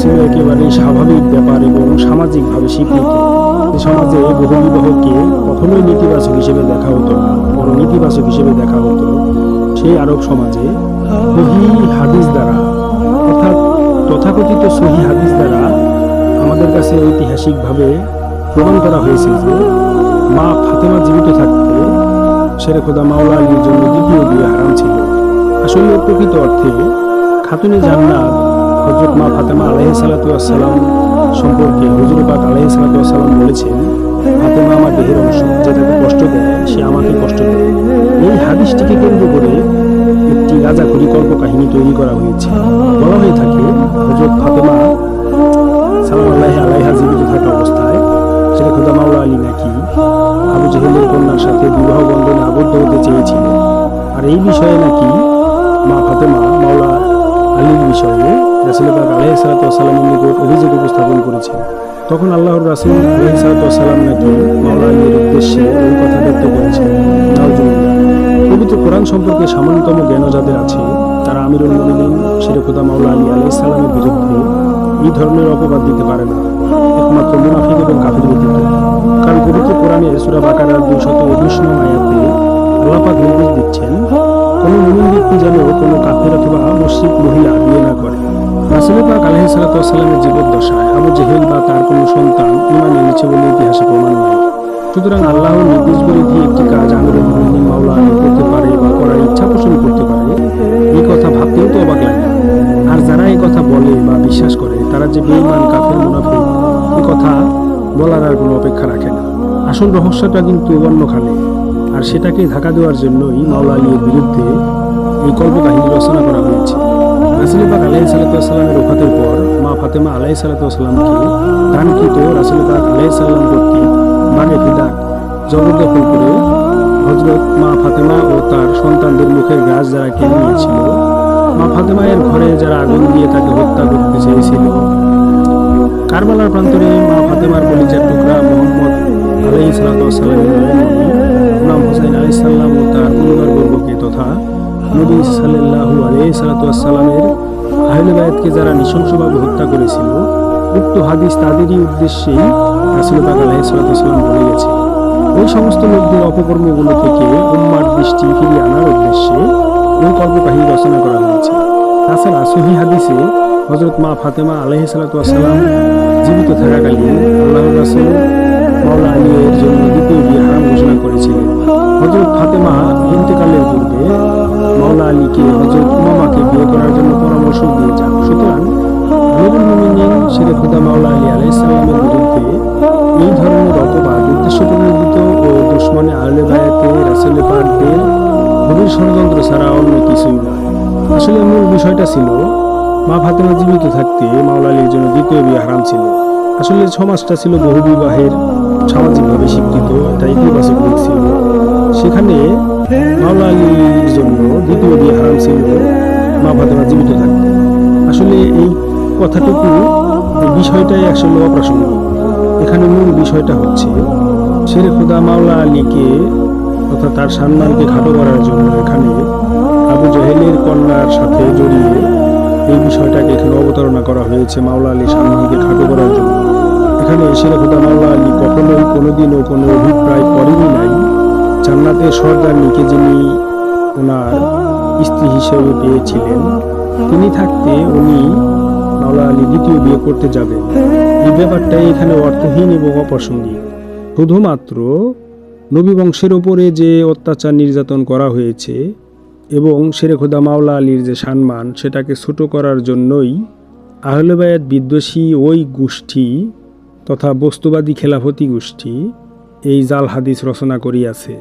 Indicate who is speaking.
Speaker 1: ছিল একেবারে স্বাভাবিক ব্যাপার এবং সামাজিকভাবে স্বীকৃত। সমাজে বহুবিবাহকে কখনোই নেতিবাচক হিসেবে দেখা হতো না বরং ইতিবাচক হিসেবে দেখা হতো। সেই আরব সমাজে সহি হাদিস দ্বারা, অর্থাৎ তথাকথিত সহি হাদিস দ্বারা আমাদের কাছে ঐতিহাসিকভাবে প্রমাণ করা হয়েছে যে মা ফাতেমা জীবিত থাকতে শেরে খোদা মাওলা আলীর জন্য দ্বিতীয় বিয়ে হারাম ছিল। আসলে প্রকৃত অর্থে খাতুনে জান্নাত হজরত মা ফাতেমা আলাইহি সালাতাম সম্পর্কে হুজুর পাক আলাইহি সালাতাম বলেছেন, ফাতেমা আমার দেহের অংশ যে তাকে কষ্ট দেয়, সে আমাকে কষ্ট দেয়। এই হাদিসটিকে কেন্দ্র করে একটি রাজাঘুরি কল্পকাহিনী তৈরি করা হয়েছে। বলা হয়ে থাকে হজরত ফাতেমা সালাম আল্লাহ আলাইহা জীবিত থাকা অবস্থায় শেখ খুদা মাওলা আলী নাকি আবু জেহেলের কন্যার সাথে বিবাহ বন্ধনে আবদ্ধ হতে চেয়েছিল আর এই বিষয়ে নাকি মা ফাতেমা মাওলা আলীর বিষয়ে রাসুলবাগ আলহ সালাতামের নিকট অভিযোগ উপস্থাপন করেছেন। তখন আল্লাহর রাসুল আলহ সালাতাম নাকি মাওলা আলীর উদ্দেশ্যে ওই কথা ব্যক্ত করেছেন পবিত্র কোরআন সম্পর্কে সামান্যতম জ্ঞান যাদের আছে, তারা আমিরুল মুমিনিন শেরেখুদা মাওলা আলী আলাইহিস সালামের বিরুদ্ধে এই ধরনের অপবাদ দিতে পারে না। একমাত্র মুনাফিক এবং কাফির ব্যতীত কারণ পবিত্র কোরআনে সূরা বাকারার দুইশত একুশ নং আয়াতে আল্লাহ পাক নির্দেশ দিচ্ছেন কোনো মুমিন ব্যক্তি যেন কোনো কাফের অথবা মুশরিক মহিলা বিয়ে না করে। রাসূল পাক আলাইহিস সালাতু ওয়াসাল্লামের জীবদ্দশায় আবু জেহেল বা তার কোনো সন্তান ঈমান এনেছে বলে ইতিহাসে প্রমাণ নেই। সুতরাং আল্লাহর নির্দেশ বিরোধী একটি কাজ আমিরুল মুমিনিন মাওলা করতে পারে বা করার ইচ্ছা পোষণ করতে পারে এই কথা ভাবতেও তো অবাক লাগে। আর যারা এই কথা বলে বা বিশ্বাস করে, তারা যে বেঈমান, কাফের, মুনাফিক এই কথা বলার আর কোনো অপেক্ষা রাখে না। আসল রহস্যটা কিন্তু অন্যখানে। আর সেটাকে ঢাকা দেওয়ার জন্যই মাওলা আলীর বিরুদ্ধে এই কল্পকাহিনী রচনা করা হয়েছে। রাসুলবাগ আলাই সালাতামের ওফাতের পর মা ফাতেমা আলাই সালাতামকে দানকৃত রাসুলবাগ আলাই সাল্লাম কর্তৃক বাগে ফিদাক জবরদখল করে হজরত মা ফাতেমা ও তার সন্তানদের মুখের গাছ যারা কেড়ে নিয়েছিল, মা ফাতেমায়ের ঘরে যারা আগুন দিয়ে তাকে হত্যা করতে চেয়েছিল। কারবালার প্রান্তরে মা ফাতেমার বলিজার টুকরা মোহাম্মদ আলাই সালাতামের নাম হোসেন আলাই সাল্লাম ও তার পরিবারবর্গকে তথা নবী সাল্লাহু আলাই সালাতামের আহলে যারা নৃশংসভাবে হত্যা করেছিল, উক্ত হাদিস তাদেরই উদ্দেশ্যেই রাসুলবাগ আলাই সালাতাম বলে গেছে। ওই সমস্ত লোকদের অপকর্মগুলো থেকে উম্মার দৃষ্টি ফিরিয়ে আনার উদ্দেশ্যে ওই কল্পকাহিনী রচনা করা হয়েছে। তাছাড়া সহি হাদিসে হজরত মা ফাতেমা আলহি সালাতাম জীবিত থাকাকালীন আল্লাহ রাসুল মাওলা আলীর জন্য দ্বিতীয় বিয়ে হারাম ঘোষণা করেছিলেন হজরত ফাতেমা ইন্তেকালের পূর্বে মাওলা আলীকে হজরত উমামাকে বিয়ে করার জন্য পরামর্শ দিয়ে যান সুতরাং আমিরুল মুমিনিন শেরে খুদা মাওলা আলী আলাইসাল্লামের বিরুদ্ধে এই ধরনের অপবাদ উদ্দেশ্য প্রণোদিত ও দুশ্মনে আহলে বায়াতে রাসেল পাকদের গভীর ষড়যন্ত্র ছাড়া অন্য কিছুই নয় আসলে মূল বিষয়টা ছিল মা ফাতেমা জীবিত থাকতে মাওলা আলীর জন্য দ্বিতীয় বিয়ে হারাম ছিল আসলে সমাজটা ছিল বহু বিবাহের সামাজিকভাবে স্বীকৃত, এটা ইতিবাচক দিক ছিল। সেখানে মাওলা জন্য দ্বিতীয় বিয়ে হারাম ছিল। মা ফাতেমা জীবিত থাকতে আসলে এই কথাটুকু বিষয়টাই আসলে অপ্রাসঙ্গিক। এখানে মূল বিষয়টা হচ্ছে, শেরে খুদা মাওলা আলীকে তথা তার সম্মানকে খাটো করার জন্য এখানে আবু জাহেলের কন্যার সাথে জড়িয়ে এই বিষয়টাকে এখানে অবতারণা করা হয়েছে মাওলা আলীর সম্মানকে খাটো করার জন্য। এখানে শেরে খুদা মাওলা আলী কখনোই কোনোদিনও কোনো অভিপ্রায় করেনি নাই। জান্নাতের সর্দারনিকে যিনি ওনার স্ত্রী হিসেবে পেয়েছিলেন, তিনি থাকতে উনি মাওলা আলী দ্বিতীয় বিয়ে করতে যাবেন। এই ব্যাপারটাই এখানে অর্থহীন এবং অপ্রাসঙ্গিক। শুধুমাত্র নবী বংশের ওপরে যে অত্যাচার নির্যাতন করা হয়েছে এবং শেরে খোদা মাওলা আলীর যে সম্মান, সেটাকে ছোট করার জন্যই আহলেবায়াত বিদ্বেষী ওই গোষ্ঠী তথা বস্তুবাদী খেলাফতি গোষ্ঠী এই জাল হাদিস রচনা করিয়াছে।